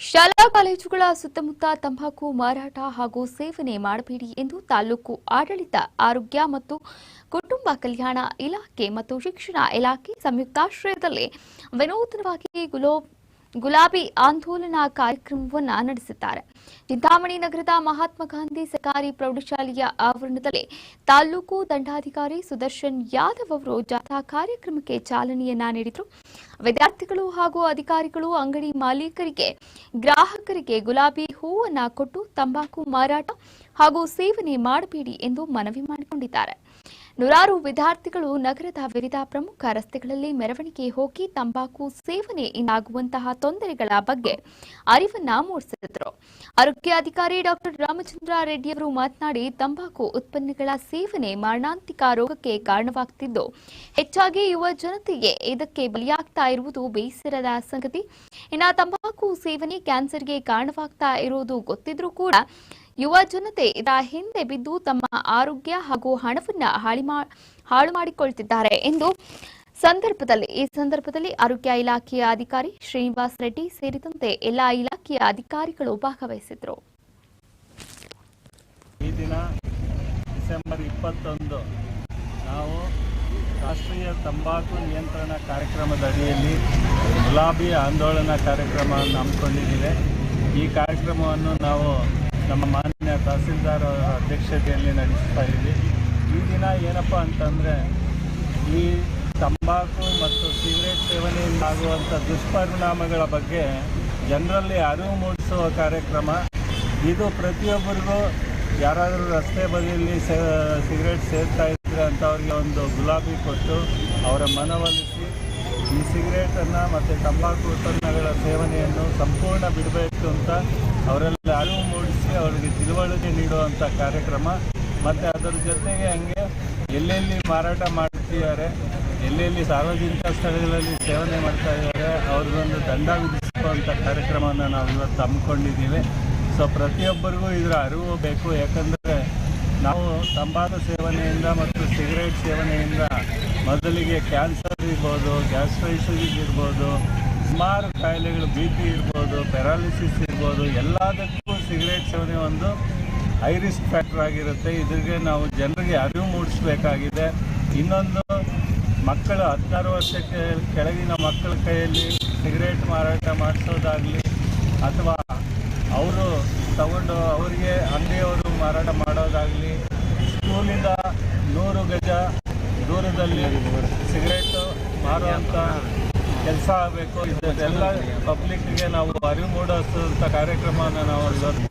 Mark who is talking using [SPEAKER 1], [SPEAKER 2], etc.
[SPEAKER 1] ಶಾಲಾ ಕಾಲೇಜುಗಳ ಸುತ್ತಮುತ್ತ ತಂಬಾಕು, ಮಾರಾಟ ಹಾಗೂ ಸೇವನೆ ಮಾಡಬೇಡಿ ಎಂದು ತಾಲೂಕು ಆಡಳಿತ, ಆರೋಗ್ಯ ಮತ್ತು ಕುಟುಂಬ ಕಲ್ಯಾಣ ಇಲಾಖೆ ಮತ್ತು ಶಿಕ್ಷಣ ಇಲಾಖೆ ಸಂಯುಕ್ತಾಶ್ರಯದಲ್ಲಿ ವಿನೂತನವಾಗಿ ಗುಲೋ ಗುಲಾಬಿ ಆಂದೋಲನ ಕಾರ್ಯಕ್ರಮವನ್ನು ನಡೆಸಿದ್ದಾರೆ. ಚಿಂತಾಮಣಿ ನಗರದ ಮಹಾತ್ಮ ಗಾಂಧಿ ಸರ್ಕಾರಿ ಪ್ರೌಢಶಾಲೆಯ ಆವರಣದಲ್ಲಿ ತಾಲೂಕು ದಂಡಾಧಿಕಾರಿ ಸುದರ್ಶನ್ ಯಾದವ್ ಅವರು ಜಾಥಾ ಕಾರ್ಯಕ್ರಮಕ್ಕೆ ಚಾಲನೆಯನ್ನ ನೀಡಿದರು. ವಿದ್ಯಾರ್ಥಿಗಳು ಹಾಗೂ ಅಧಿಕಾರಿಗಳು ಅಂಗಡಿ ಮಾಲೀಕರಿಗೆ, ಗ್ರಾಹಕರಿಗೆ ಗುಲಾಬಿ ಹೂವನ್ನ ಕೊಟ್ಟು ತಂಬಾಕು ಮಾರಾಟ ಹಾಗೂ ಸೇವನೆ ಮಾಡಬೇಡಿ ಎಂದು ಮನವಿ ಮಾಡಿಕೊಂಡಿದ್ದಾರೆ. ನೂರಾರು ವಿದ್ಯಾರ್ಥಿಗಳು ನಗರದ ವಿವಿಧ ಪ್ರಮುಖ ರಸ್ತೆಗಳಲ್ಲಿ ಮೆರವಣಿಗೆ ಹೋಗಿ ತಂಬಾಕು ಸೇವನೆಯಿಂದಾಗುವಂತಹ ತೊಂದರೆಗಳ ಬಗ್ಗೆ ಅರಿವನ್ನ ಮೂಡಿಸಿದರು. ಆರೋಗ್ಯಾಧಿಕಾರಿ ಡಾಕ್ಟರ್ ರಾಮಚಂದ್ರ ರೆಡ್ಡಿಯವರು ಮಾತನಾಡಿ, ತಂಬಾಕು ಉತ್ಪನ್ನಗಳ ಸೇವನೆ ಮಾರಣಾಂತಿಕ ರೋಗಕ್ಕೆ ಕಾರಣವಾಗುತ್ತಿದ್ದು ಹೆಚ್ಚಾಗಿ ಯುವ ಜನತೆಗೆ ಇದಕ್ಕೆ ಬಲಿಯಾಗ್ತಾ ಇರುವುದು ಬೇಸರದ ಸಂಗತಿ. ಇನ್ನು ತಂಬಾಕು ಸೇವನೆ ಕ್ಯಾನ್ಸರ್ಗೆ ಕಾರಣವಾಗ್ತಾ ಇರುವುದು ಗೊತ್ತಿದ್ರೂ ಕೂಡ ಯುವ ಜನತೆ ಇದರ ಹಿಂದೆ ಬಿದ್ದು ತಮ್ಮ ಆರೋಗ್ಯ ಹಾಗೂ ಹಣವನ್ನ ಹಾಳಿ ಮಾಡಿಕೊಳ್ತಿದ್ದಾರೆ ಎಂದು ಸಂದರ್ಭದಲ್ಲಿ, ಈ ಸಂದರ್ಭದಲ್ಲಿ ಆರೋಗ್ಯ ಇಲಾಖೆಯ ಅಧಿಕಾರಿ ಶ್ರೀನಿವಾಸ್ ರೆಡ್ಡಿ ಸೇರಿದಂತೆ ಎಲ್ಲಾ ಇಲಾಖೆಯ ಅಧಿಕಾರಿಗಳು ಭಾಗವಹಿಸಿದ್ರು
[SPEAKER 2] ಈ ದಿನ ಡಿಸೆಂಬರ್ ಇಪ್ಪತ್ತೊಂದು ನಾವು ರಾಷ್ಟ್ರೀಯ ತಂಬಾಕು ನಿಯಂತ್ರಣ ಕಾರ್ಯಕ್ರಮದ ಅಡಿಯಲ್ಲಿ ಗುಲಾಬಿ ಆಂದೋಲನ ಕಾರ್ಯಕ್ರಮವನ್ನು ಹಮ್ಮಿಕೊಂಡಿದ್ದೇವೆ. ಈ ಕಾರ್ಯಕ್ರಮವನ್ನು ನಾವು ನಮ್ಮ ಮಾನ್ಯ ತಹಸೀಲ್ದಾರ್ ಅಧ್ಯಕ್ಷತೆಯಲ್ಲಿ ನಡೆಸ್ತಾ ಇದ್ದೀವಿ. ಈ ದಿನ ಏನಪ್ಪ ಅಂತಂದರೆ, ಈ ತಂಬಾಕು ಮತ್ತು ಸಿಗರೇಟ್ ಸೇವನೆಯಿಂದ ಆಗುವಂಥ ದುಷ್ಪರಿಣಾಮಗಳ ಬಗ್ಗೆ ಜನರಲ್ಲಿ ಅರಿವು ಮೂಡಿಸುವ ಕಾರ್ಯಕ್ರಮ. ಇದು ಪ್ರತಿಯೊಬ್ಬರಿಗೂ ಯಾರಾದರೂ ರಸ್ತೆ ಬದಿಯಲ್ಲಿ ಸಿಗರೇಟ್ ಸೇರ್ತಾ ಇದ್ರೆ ಅಂತ ಅವ್ರಿಗೆ ಒಂದು ಗುಲಾಬಿ ಕೊಟ್ಟು ಅವರ ಮನವೊಲಿಸಿ ಈ ಸಿಗರೇಟನ್ನು ಮತ್ತು ತಂಬಾಕು ಉತ್ಪನ್ನಗಳ ಸೇವನೆಯನ್ನು ಸಂಪೂರ್ಣ ಬಿಡಬೇಕು ಅಂತ ಅವರಲ್ಲಿ ಅರಿವು ಮೂಡಿಸಿ ಅವರಿಗೆ ತಿಳುವಳಿಕೆ ನೀಡುವಂಥ ಕಾರ್ಯಕ್ರಮ. ಮತ್ತು ಅದರ ಜೊತೆಗೆ ಹಂಗೆ ಎಲ್ಲೆಲ್ಲಿ ಮಾರಾಟ ಮಾಡ್ತಿದ್ದಾರೆ, ಎಲ್ಲೆಲ್ಲಿ ಸಾರ್ವಜನಿಕ ಸ್ಥಳಗಳಲ್ಲಿ ಸೇವನೆ ಮಾಡ್ತಾ ಇದ್ದಾರೆ, ಅವ್ರಿಗೊಂದು ದಂಡ ವಿಧಿಸುವಂಥ ಕಾರ್ಯಕ್ರಮವನ್ನು ನಾವು ಇವತ್ತು ಹಮ್ಮಿಕೊಂಡಿದ್ದೀವಿ. ಸೊ ಪ್ರತಿಯೊಬ್ಬರಿಗೂ ಇದರ ಅರಿವು ಬೇಕು. ಯಾಕಂದರೆ ನಾವು ತಂಬಾಕು ಸೇವನೆಯಿಂದ ಮತ್ತು ಸಿಗರೇಟ್ ಸೇವನೆಯಿಂದ ಮೊದಲಿಗೆ ಕ್ಯಾನ್ಸರ್ ಇರ್ಬೋದು ಗ್ಯಾಸ್ಟ್ರೈಸಿಸ್ ಇರ್ಬೋದು ಸುಮಾರು ಕಾಯಿಲೆಗಳು ಬಿ ಪಿ ಇರ್ಬೋದು ಪ್ಯಾರಾಲಿಸಿಸ್ ಇರ್ಬೋದು, ಎಲ್ಲದಕ್ಕೂ ಸಿಗರೇಟ್ ಸೇವನೆ ಒಂದು ಹೈ ರಿಸ್ಕ್ ಫ್ಯಾಕ್ಟರ್ ಆಗಿರುತ್ತೆ. ಇದ್ರಿಗೆ ನಾವು ಜನರಿಗೆ ಅರಿವು ಮೂಡಿಸ್ಬೇಕಾಗಿದೆ. ಇನ್ನೊಂದು, ಮಕ್ಕಳು ಹದಿನಾರು ವರ್ಷಕ್ಕೆ ಕೆಳಗಿನ ಮಕ್ಕಳ ಕೈಯಲ್ಲಿ ಸಿಗರೇಟ್ ಮಾರಾಟ ಮಾಡಿಸೋದಾಗಲಿ ಅಥವಾ ಅವರು ತಗೊಂಡು ಅವರಿಗೆ ಅಂಗಡಿಯವರು ಮಾರಾಟ ಮಾಡೋದಾಗಲಿ, ಸ್ಕೂಲಿಂದ ನೂರು ಗಜ ದೂರದಲ್ಲಿ ಸಿಗರೇಟು ಮಾರುವಂಥ ಕೆಲಸ ಆಗಬೇಕು ಇದೆಲ್ಲ ಪಬ್ಲಿಕ್ಗೆ ನಾವು ಅರಿವು ಮೂಡಿಸುವಂಥ ಕಾರ್ಯಕ್ರಮವನ್ನು ನಾವು